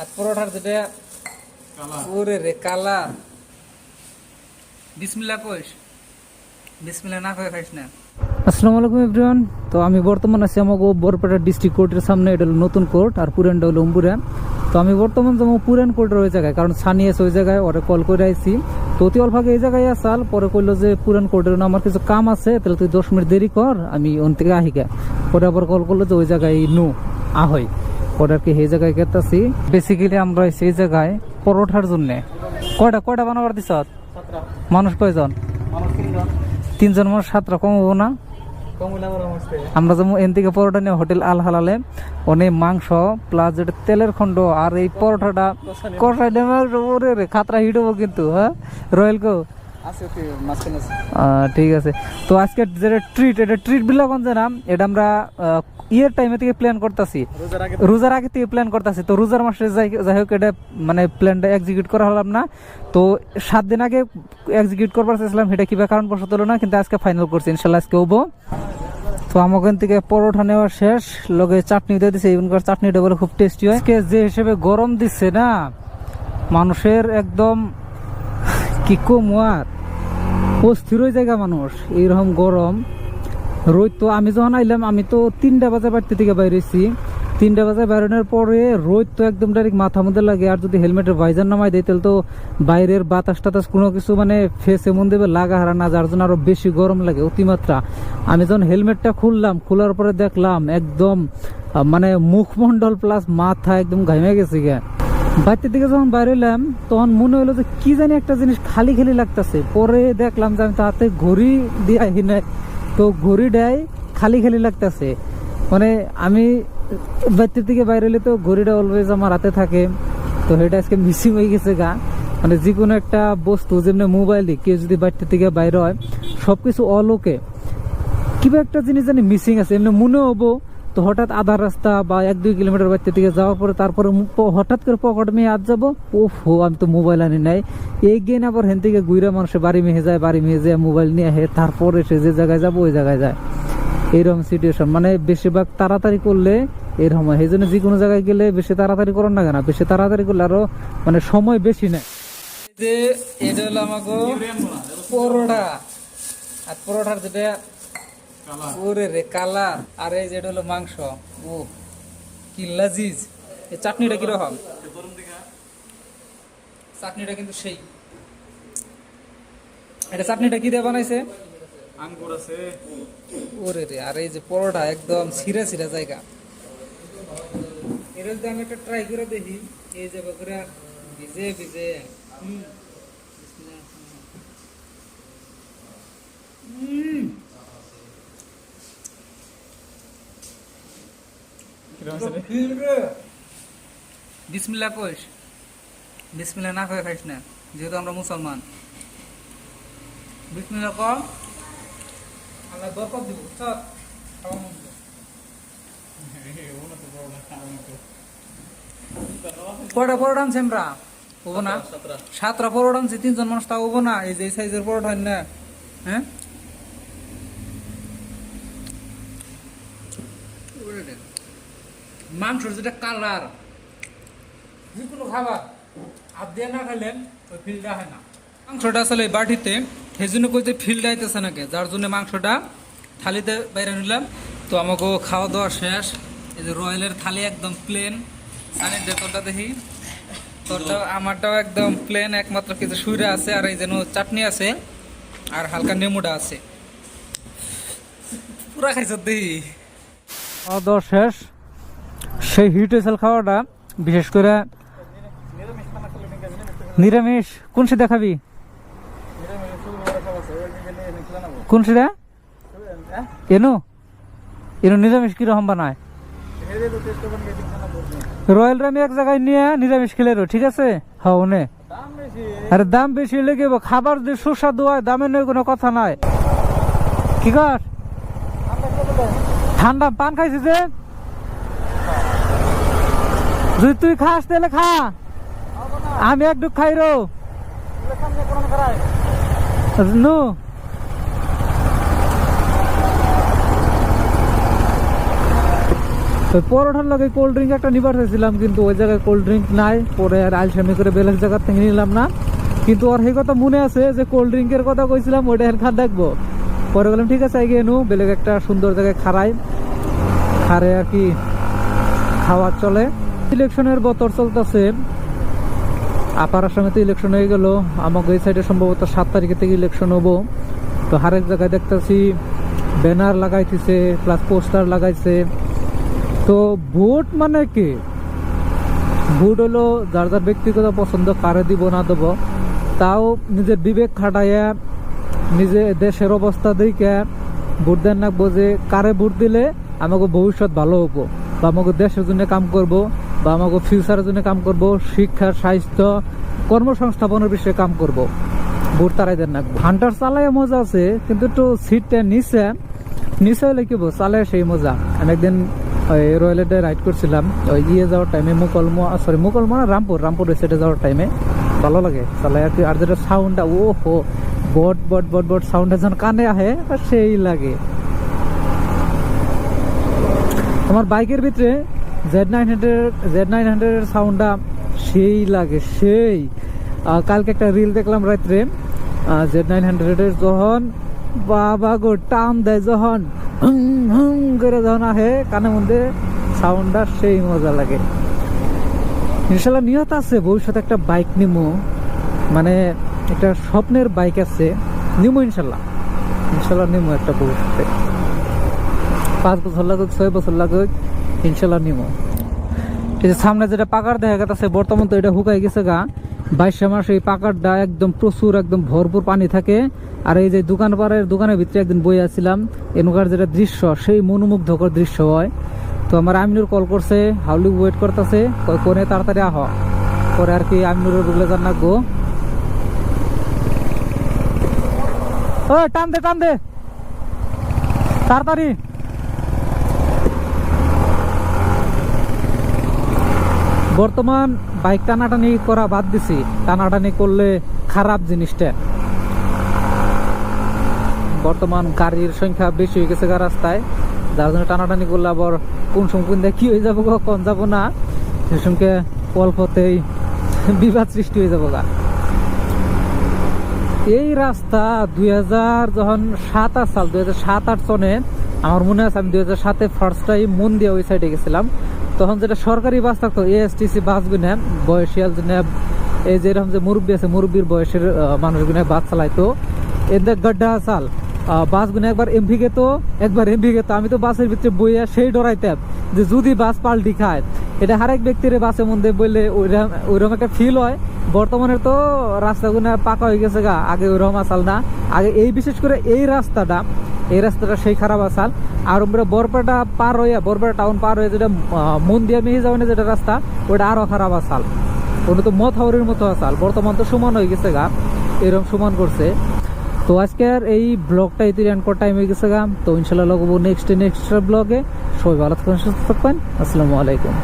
আর পরোটার যেটা ওরে রে কালা বিসমিল্লা কইস। বিসমিল্লা না কয়ে খাইস না। আসসালামু আলাইকুম এভরিওয়ান। তো আমি বর্তমান আছি আমাকে বরপেটা ডিস্ট্রিক্ট কোর্টের সামনে। এটা হলো নতুন কোর্ট আর পুরানটা হলো উম্বুরা তো আমি বর্তমান যাব পুরান কোর্টের ওই জায়গায় কারণ সানি আছে ওই জায়গায় ওরে কল করে আইছি। তো অতি অল্প এই জায়গায় আসাল পরে কইলো যে পুরান কোর্টের না আমার কিছু কাম আছে তাহলে তুই দশ মিনিট দেরি কর আমি ওন থেকে আহিকা পরে আবার কল করল যে ওই জায়গায় নু আহই। পরে আর কি সেই জায়গায় গেতাছি। বেসিক্যালি আমরা সেই জায়গায় পরোঠার জন্য। কয়টা কয়টা বানাবার দিছ? মানুষ কয়জন? তিনজন। মানুষ সাতটা কম হব না আমরা যেমন এন থেকে পরোটা নিয়ে হোটেল আল হালালে। অনেক মাংস প্লাস যেটা তেলের খন্ড আর এই পরোটাটা কষাই ওরে রে খাতরা হিট হব কিন্তু হ্যাঁ? রয়েল কো? আহ, ঠিক আছে। তো আজকে যেটা ট্রিট এটা ট্রিট বিলাগঞ্জ না এটা আমরা ইয়ের টাইমে থেকে প্ল্যান করতেছি। রোজার আগে থেকে। প্ল্যান করতেছি। তো রোজার মাসে যাই যাই হোক এটা মানে প্ল্যানটা এক্সিকিউট করা হলাম না। তো সাত দিন আগে এক্সিকিউট করবার চেয়েছিলাম সেটা কিবা কারণ বসত হলো না কিন্তু আজকে ফাইনাল করছি ইনশাল্লাহ আজকে হব। তো আমাকে থেকে পরোটা নেওয়া শেষ লগে চাটনি দিয়ে দিছে এখানকার চাটনিটা বলে খুব টেস্টি হয়। আজকে যে হিসেবে গরম দিচ্ছে না মানুষের একদম কি কম আর? অস্থির হয়ে জায়গা মানুষ, এইরকম গরম। রোদ তো আমি যখন আইলাম, আমি তো তিনটা বাজে বাড়তে থেকে বাইরেছি তিনটা বাজে বেরোনোর পরে রোদ তো একদম ডাইরেক্ট মাথা মধ্যে লাগে। আর যদি হেলমেটের ভাইজার নামাই দেয়, তাহলে তো বাইরের বাতাস টাতাস কোনো কিছু মানে ফেসে মন দেবে, লাগা হারা না, যার জন্য আরও বেশি গরম লাগে, অতিমাত্রা। আমি যখন হেলমেটটা খুললাম, খোলার পরে দেখলাম একদম মানে মুখমন্ডল প্লাস মাথা একদম ঘামে গেছে গে। বাড়িতে দিকে যখন বাইরে এলাম তখন মনে হলো যে কি জানি একটা জিনিস খালি খালি লাগতেছে। পরে দেখলাম যে আমি তো হাতে ঘড়ি দিয়ে আহি নাই। তো ঘড়ি দেয় খালি খালি লাগতেছে। মানে আমি বাড়িতে থেকে বাইরে এলে তো ঘড়িটা অলওয়েজ আমার হাতে থাকে। তো সেটা আজকে মিসিং হয়ে গেছে গা। মানে যে কোনো একটা বস্তু, যেমনি মোবাইলে কেউ যদি বাড়িতে থেকে বাইরে হয় সব কিছু অলোকে কিবা একটা জিনিস জানি মিসিং আছে। এমনি মনে হব তো হঠাৎ আধা রাস্তা বা এক, দুই কিলোমিটার বাড়িতে থেকে যাওয়ার পরে তারপরে হঠাৎ করে পকেট মেয়ে আজ যাব। ও হো আমি তো মোবাইল আনি নাই। এই গেন আবার হেন থেকে ঘুরে মানুষের বাড়ি মেহে যায়, বাড়ি মেহে যায় মোবাইল নিয়ে আহে, তারপরে সে যে জায়গায় যাব, ওই জায়গায় যায়। এইরকম সিচুয়েশন মানে বেশিরভাগ তাড়াতাড়ি করলে এরকম হয়। এই জন্য যে কোনো জায়গায় গেলে বেশি তাড়াতাড়ি করার না কেন? বেশি তাড়াতাড়ি করলে আরও মানে সময় বেশি নেয়। যে এটা হলো আমাকে পরোটা। আর পরোটার যেটা ওরে রে কালা আর এই যেটা হলো মাংস। ও কি লাজিজ। এই চাটনিটা কীরকম চাটনিটা কিন্তু সেই। এটা চাটনিটা কি দিয়ে বানাইছে? আঙ্গুর আছে। ওরে রে আর এই যে পরোটা একদম ছিঁড়া ছিঁড়া জায়গা। এটা যদি আমি একটা ট্রাই করে দেখি। এই যে করে ভিজে ভিজে। হুম। বিসমিল্লা কইস। বিসমিল্লা না করে খাইস না যেহেতু আমরা মুসলমান। বিসমিল্লা আল্লাহ বরকত দিব দিব। কয়টা পরোটা আনছি আমরা হব না? সাতটা পরোটা আনছি তিনজন মানুষ তা হব না এই যে সাইজের পরোটা না হ্যাঁ ওরে রে। মাংসর যেটা কালার যে কোনো খাবার, হাত দিয়ে না খাইলেন ওই ফিলটা হয় না। মাংসটা আসলে বাটিতে, সেই জন্য কইতে ফিল্ড আইতেছে নাকি, যার জন্য মাংসটা থালিতে বাইরে নিলাম। তো আমাকে খাওয়া দাওয়া শেষ। এই যে রয়্যালের থালি একদম প্লেন সানির ডেকরটা দেখি, তোরটা আমারটাও একদম প্লেন একমাত্র কিছু সুইরা আছে, আর এই যেন চাটনি আছে, আর হালকা নেমুটা আছে। পুরা খাইছ দেখি। খাওয়া দাওয়া শেষ। সেই হয়েছিল খাওয়াটা, বিশেষ করে নিরামিষ, কোন সে দেখাবি কোন সেটা? এনো? এনো নিরামিষ কীরকম বানায়? রয়্যাল রামি এক জায়গায় নিয়ে নিরামিষ খেলে ঠিক আছে? হ্যাঁ নে আরে দাম বেশি লেগে খাবার যে সুস্বাদু হয় দামের নয় কোনো কথা নাই। কি কর? ঠান্ডা পান খাইছিস যে? যদি তুই খাস, তাহলে খা। আমি এক ডুব খাই রো নু। ওই পরোটার লগে কোল্ড ড্রিঙ্ক একটা নিবার চাইছিলাম, কিন্তু ওই জায়গায় কোল্ড ড্রিঙ্ক নাই। পরে আর আলসামি করে বেলেগ জায়গার থেকে নিলাম না। কিন্তু ওর সেই কথা মনে আছে যে কোল্ড ড্রিঙ্কের কথা কইছিলাম, ওইটা এখন দেখব। পরে বললাম, ঠিক আছে এগিয়ে নু বেলেগ একটা সুন্দর জায়গায় খারাই খারে আর কি খাওয়ার চলে। ইলেকশনের বতর চলতেছে। আপার আসামে তো ইলেকশন হয়ে গেল। আমাকে এই সাইডে সম্ভবত সাত তারিখে থেকে ইলেকশন হব। তো হারেক জায়গায় দেখতেছি ব্যানার লাগাইতেছে প্লাস পোস্টার লাগাইছে। তো ভোট মানে কি? ভোট হলো যার যার ব্যক্তিগত পছন্দ কারে দিব, না দেব, তাও নিজের বিবেক খাটাইয়া, নিজে দেশের অবস্থা দেখে ভোট দেন না যে কারে ভোট দিলে আমাকে ভবিষ্যৎ ভালো হব বা আমাকে দেশের জন্য কাম করব। বা আমাকে ফিউচারের জন্য কাম করব, শিক্ষা, স্বাস্থ্য, কর্মসংস্থাপনের বিষয়ে কাম করব। ভোট তারাই দেন না। হান্টার চালায় মজা আছে, কিন্তু একটু সিটটা নিচে নিচে হলে কি চালায় সেই মজা। আমি একদিন ওই রয়্যাল রাইড করছিলাম। ওই ইয়ে যাওয়ার টাইমে মুকলমো সরি মুকলমো না, রামপুর রামপুর সাইডে যাওয়ার টাইমে ভালো লাগে। চালাই আর যেটা সাউন্ডটা ও হো বট বট বট বট সাউন্ডটা যখন কানে আহে সেই লাগে। আমার বাইকের ভিতরে Z nine hundred Z nine হান্ড্রেডের সাউন্ডটা সেই লাগে, সেই। কালকে একটা রিল দেখলাম রাত্রে। জেড নাইন হান্ড্রেডের যখন বাবা গো, টান দেয় যখন, হুম হুম করে যখন আহে কানের মধ্যে সাউন্ডটা সেই মজা লাগে। ইনশাল্লাহ নিয়ত আছে, ভবিষ্যতে একটা বাইক নিমো। মানে একটা স্বপ্নের বাইক আছে, নিমো ইনশাল্লাহ। ইনশাল্লাহ নিমো একটা ভবিষ্যতে। পাঁচ বছর লাগুক, ছয় বছর লাগুক ইনশাল্লাহ নিমো। এই যে সামনে যেটা পাকার দেখা গেছে বর্তমান তো এটা হুকাই গেছে গা। বাইশে মাস এই পাকারটা একদম প্রচুর, একদম ভরপুর পানি থাকে। আর এই যে দোকান পাড়ের দোকানের ভিতরে একদিন বই আছিলাম এনুকার যেটা দৃশ্য, সেই মনোমুগ্ধকর দৃশ্য হয়। তো আমার আমিনুর কল করছে হাউলি ওয়েট করতেছে কোনে তাড়াতাড়ি আহ। পরে আর কি আমিনুরের বলে যান না গো। ও টান দে টান দে। তাড়াতাড়ি। বর্তমান বাইক টানাটানি করা বাদ দিছি। টানাটানি করলে খারাপ জিনিসটা। বর্তমান গাড়ির সংখ্যা বেশি হয়ে গেছে গা রাস্তায়। যার জন্য টানাটানি করলে আবার কোন সময় কি হয়ে যাব কোন যাব না। সে সঙ্গে অল্পতেই বিবাদ সৃষ্টি হয়ে যাব গা। এই রাস্তা দুই হাজার যখন সাত আট সাল, দুই হাজার সাত আট সনে আমার মনে আছে আমি দুই হাজার সাতে ফার্স্ট টাইম মন দিয়ে ওই সাইডে গেছিলাম। তখন যেটা সরকারি বাস থাকতো এএসটিসি বাসগুলো বয়সিয়াল জন্য এই যে এরকম যে মুরব্বী আছে, মুরব্বীর বয়সের মানুষগুলো বাস চালাইতো। এদের গড্ডা চাল বাসগুলো একবার এমভি গেতো, একবার এমভি গেতো। আমি তো বাসের ভিতরে বইয়া সেই ডরাইতাম যে যদি বাস পাল্টি খায়, এটা হারেক ব্যক্তির বাসের মধ্যে বললে ওইরকম ওইরকম একটা ফিল হয়। বর্তমানে তো রাস্তাগুলো পাকা হয়ে গেছে গা, আগে ওইরকম আসাল না। আগে এই বিশেষ করে এই রাস্তাটা এই রাস্তাটা সেই খারাপ আসাল। আর আমরা বরপেটা পার হয়ে বরপেটা টাউন পার হয়ে যেটা আহ, মন্দিয়া মিহি যাওয়ানে যেটা রাস্তা ওটা আরও খারাপ আসাল। ওটা তো মত হাওড়ের মতো আসাল। বর্তমান তো সমান হয়ে গেছে গা এরকম সমান করছে। তো আজকের এই ব্লগটা এন্ড করার টাইম হয়ে গেছে গা। তো ইনশাল্লাহ লগবো নেক্সট নেক্সট ব্লগে সবাই ভালো থাকবেন সুস্থ থাকবেন। আসসালামু আলাইকুম।